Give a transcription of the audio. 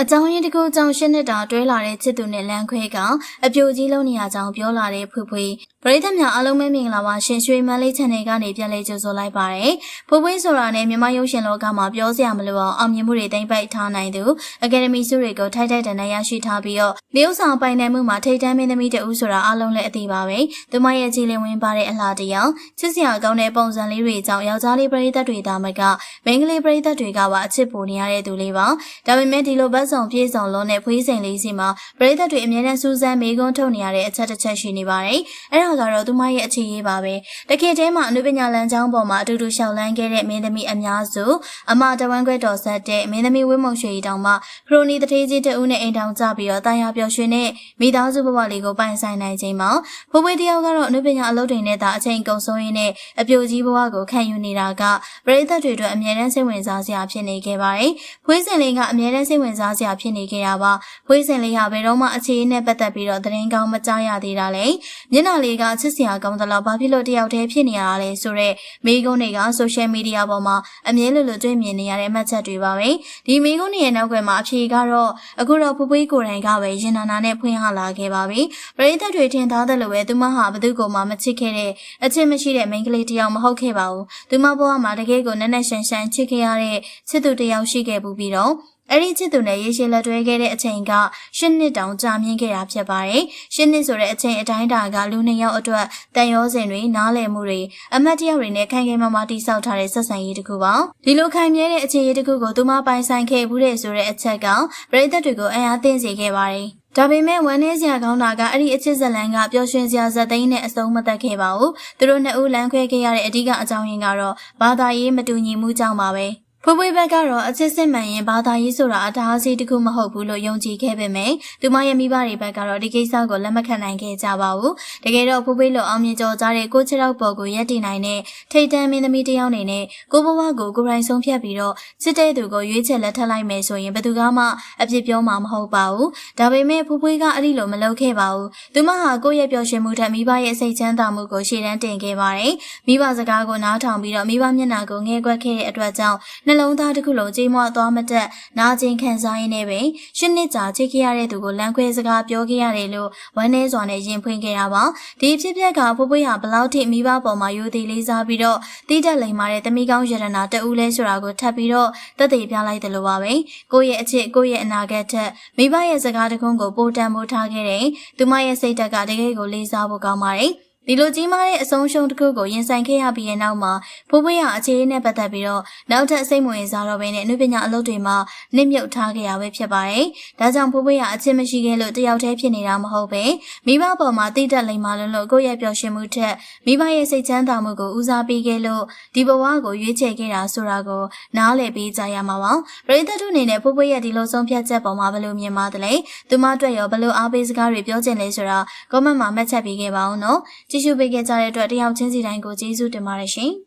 အကြောင်းရင်းတစ်ခုကြောင့်ရှင်းနှစ်တာတွဲလာတဲ့ချစ်သူနဲ့လမ်းခွဲကအပြိုကြီးလုံးနေရကြောင်းပြောလာတဲ့ဖွဖွပရိသတ်များအားလုံးပဲမင်္ဂလာပါရှင်ရွှေမန်းလေး channel ကနေပြန်လည်ကြိုဆိုလိုက်ပါရယ်ဖွဖွဆိုတာနဲ့မြန်မာရုပ်ရှင်လောကမှာပြောစရာမလိုအောင်အောင်မြင်မှုတွေတိမ့်ပိုက်ထားနိုင်သူအကယ်ဒမီဆုတွေကိုထိုက်ထိုက်တန်တန်ရရှိထားပြီးတော့လျှို့ဆောင်ပိုင်နိုင်မှုမှာထိတ်တန်းမင်းသမီးတဦးဆိုတာအားလုံးလည်းအသိပါပဲသူမရဲ့ကြည်လင်ဝင်ပါတဲ့အလှတရားချစ်စရာကောင်းတဲ့ပုံစံလေးတွေကြောင့်ယောက်ျားလေးပရိသတ်တွေဒါမှကမိန်းကလေးပရိသတ်တွေကပါအချစ်ပိုနေရတဲ့သူလေးပါဒါပေမဲ့ဒီလိုဘတ်ဆောင်ပြေဆောင်လုံးနဲ့ဖွေးစိန်လေးစီမှာပရိသတ်တွေအမြဲတမ်းစူးစမ်းမေးခွန်းထုတ်နေရတဲ့အချက်တစ်ချက်ရှိနေပါတယ်အဲ့ဒါကတော့သူမရဲ့အခြေရေးပါပဲတခေတ်ထဲမှာအနုပညာလမ်းကြောင်းပေါ်မှာအတူတူရှောက်လန်းခဲ့တဲ့မင်းသမီးအများစုအမတဝမ်းခွဲတော်ဆက်တဲ့မင်းသမီးဝင်းမုံရွှေရီတောင်မှခရိုနီတထေးကြီးတဦးနဲ့အိမ်တောင်ကြပြီးတော့တာယာပျော်ရွှင်တဲ့မိသားစုဘဝလေးကိုပိုင်ဆိုင်နိုင်ချိန်မှာဖိုးဖွေးတယောက်ကတော့အနုပညာအလုပ်တွေနဲ့သာအချိန်ကုန်ဆုံးရင်းနဲ့အပြိုကြီးဘဝကိုခံယူနေတာကပရိသတ်တွေအတွက်အမြဲတမ်းစိတ်ဝင်စားစရာဖြစ်နေခဲ့ပါတယ်ဖွေးစင်လေးကအမြဲတမ်းစိတ်ဝင်စားစရာဖြစ်နေခဲ့တာပါဖွေးစင်လေးဟာဘယ်တော့မှအခြေအနေနဲ့ပတ်သက်ပြီးတော့သတင်းကောင်းမကြားရသေးတာလေမျက်နှာလေးကချစ်စရာကောင်းသလားဘာဖြစ်လို့တယောက်တည်းဖြစ်နေရတာလဲဆိုတော့မိကုန်းတွေက social media ပေါ်မှာအမြဲလိုလိုတွေ့မြင်နေရတဲ့မှတ်ချက်တွေပါပဲဒီမိကုန်းတွေရဲ့နောက်ွယ်မှာအဖြေကတော့အခုတော့ဖူးဖွေးကိုယ်တိုင်ကပဲရင်နာနာနဲ့ဖွင့်ဟလာခဲ့ပါပြီပရိသတ်တွေထင်သားတယ်လို့ပဲသူမဟာဘသူ့ကိုမှမချစ်ခဲ့တဲ့အချစ်မရှိတဲ့မိန်းကလေးတစ်ယောက်မဟုတ်ခဲ့ပါဘူးသူမဘဝမှာတကယ်ကိုနက်နက်ရှန်ရှန်ချစ်ခဲ့ရတဲ့ချစ်သူတစ်ယောက်ရှိခဲ့ဘူးပြီးတော့ အဲ့ဒီချစ်သူနဲ့ရေရှည်လက်တွဲခဲ့တဲ့အချိန်ကရှစ်နှစ်တောင်ကြာမြင့်ခဲ့တာဖြစ်ပါတယ်။ရှစ်နှစ်ဆိုတဲ့အချိန်အတိုင်းတာကလူနှစ်ယောက်အတွက်တန်ရောစင်တွေနားလည်မှုတွေအမတ်တယောက်တွေနဲ့ခိုင်ခိုင်မာမာတိဆောက်ထားတဲ့ဆက်ဆံရေးတစ်ခုပါ။ဒီလိုခိုင်မြဲတဲ့အခြေရေးတစ်ခုကိုသူမပိုင်ဆိုင်ခဲ့ဘူးတဲ့ဆိုတဲ့အချက်ကပရိသတ်တွေကိုအံ့အားသင့်စေခဲ့ပါတယ်။ဒါပေမဲ့ဝမ်းနည်းစရာကောင်းတာကအဲ့ဒီအချစ်ဇလန်ကပျော်ရွှင်စရာဇက်သိန်းနဲ့အစုံမသက်ခဲ့ပါဘူး။သူတို့နှစ်ဦးလမ်းခွဲခဲ့ရတဲ့အဓိကအကြောင်းရင်းကတော့ဘာသာရေးမတူညီမှုကြောင့်ပါပဲ။ ဖွေးဖွေးဘက်ကတော့အချစ်စစ်မှန်ရင်ဘာသာရေးဆိုတာအတားအဆီးတစ်ခုမဟုတ်ဘူးလို့ယုံကြည်ခဲ့ပေမယ့်သူမရဲ့မိဘတွေဘက်ကတော့ဒီကိစ္စကိုလက်မခံနိုင်ခဲ့ကြပါဘူး။တကယ်တော့ဖွေးဖွေးလိုအောင်မြင်ကြော်ကြားတဲ့ကိုချစ်တော့ပေါ်ကိုရက်တည်နိုင်တဲ့ထိတ်တန်းမင်းသမီးတစ်ယောက်အနေနဲ့ကိုဘဝကိုကိုယ်တိုင်ဆုံးဖြတ်ပြီးတော့ချစ်တဲ့သူကိုရွေးချယ်လက်ထပ်လိုက်မယ်ဆိုရင်ဘယ်သူကမှအပြစ်ပြောမှာမဟုတ်ပါဘူး။ဒါပေမဲ့ဖွေးဖွေးကအဲ့ဒီလိုမလုပ်ခဲ့ပါဘူး။သူမဟာကိုယ့်ရဲ့ပျော်ရွှင်မှုထက်မိဘရဲ့စိတ်ချမ်းသာမှုကိုရှေ့တန်းတင်ခဲ့ပါတယ်။မိဘစကားကိုနားထောင်ပြီးတော့မိဘမျက်နှာကိုငဲကွက်ခဲ့တဲ့အတွက်ကြောင့်နှလုံးသားတစ်ခုလုံးကြေးမွသွားမတက်နာကျင်ခံစားရင်းနဲ့ပဲရှစ်နှစ်ကြာချစ်ခဲ့ရတဲ့သူကိုလမ်းခွဲစကားပြောခဲ့ရတယ်လို့ဝမ်းနည်းစွာနဲ့ရင်ဖွင့်ခဲ့တာပါဒီဖြစ်ပျက်ကဖိုးဖွေးဟာဘလောက်ထိမိဘပေါ်မှာယူသည်လေးစားပြီးတော့တိတက်လိမ်မာတဲ့တမိကောင်းရတနာတဦးလဲဆိုတာကိုထပ်ပြီးတော့သက်သေပြလိုက်တယ်လို့ပါပဲကိုယ့်ရဲ့အချစ်ကိုယ့်ရဲ့အနာဂတ်ထက်မိဘရဲ့စကားတကုန်းကိုပိုတန်မိုးထားခဲ့တဲ့သူမရဲ့စိတ်ဓာတ်ကတကယ်ကိုလေးစားဖို့ကောင်းပါတယ် ဒီလိုကြီးမားတဲ့အဆုံးရှုံးတစ်ခုကိုရင်ဆိုင်ခဲ့ရပြီးတဲ့နောက်မှာဖိုးဖွေးရအခြေအနေနဲ့ပတ်သက်ပြီးတော့နောက်ထပ်စိတ်ဝင်စားတော့ဘဲနဲ့အနုပညာအလုပ်တွေမှာနစ်မြုပ်ထားခဲ့ရပဲဖြစ်ပါတယ်။ဒါကြောင့်ဖိုးဖွေးရအချစ်မရှိခဲ့လို့တယောက်တည်းဖြစ်နေတာမဟုတ်ပဲမိဘပေါ်မှာတိတက်လိမ်မာလို့လို့ကိုယ့်ရဲ့ပျော်ရွှင်မှုထက်မိဘရဲ့စိတ်ချမ်းသာမှုကိုဦးစားပေးခဲ့လို့ဒီဘဝကိုရွေးချယ်ခဲ့တာဆိုတာကိုနားလည်ပေးကြရမှာပါ။ပရိသတ်တို့အနေနဲ့ဖိုးဖွေးရဲ့ဒီလိုဆုံးဖြတ်ချက်ပေါ်မှာဘယ်လိုမြင်ပါသလဲ။သူမအတွက်ရောဘယ်လိုအားပေးစကားတွေပြောချင်လဲဆိုတာ comment မှာမှတ်ချက်ပေးခဲ့ပါဦးနော်။ကြည့်ရှုပေးခဲ့ကြတဲ့အတွက်တယောက်ချင်းစီတိုင်းကိုကျေးဇူးတင်ပါတယ်ရှင်။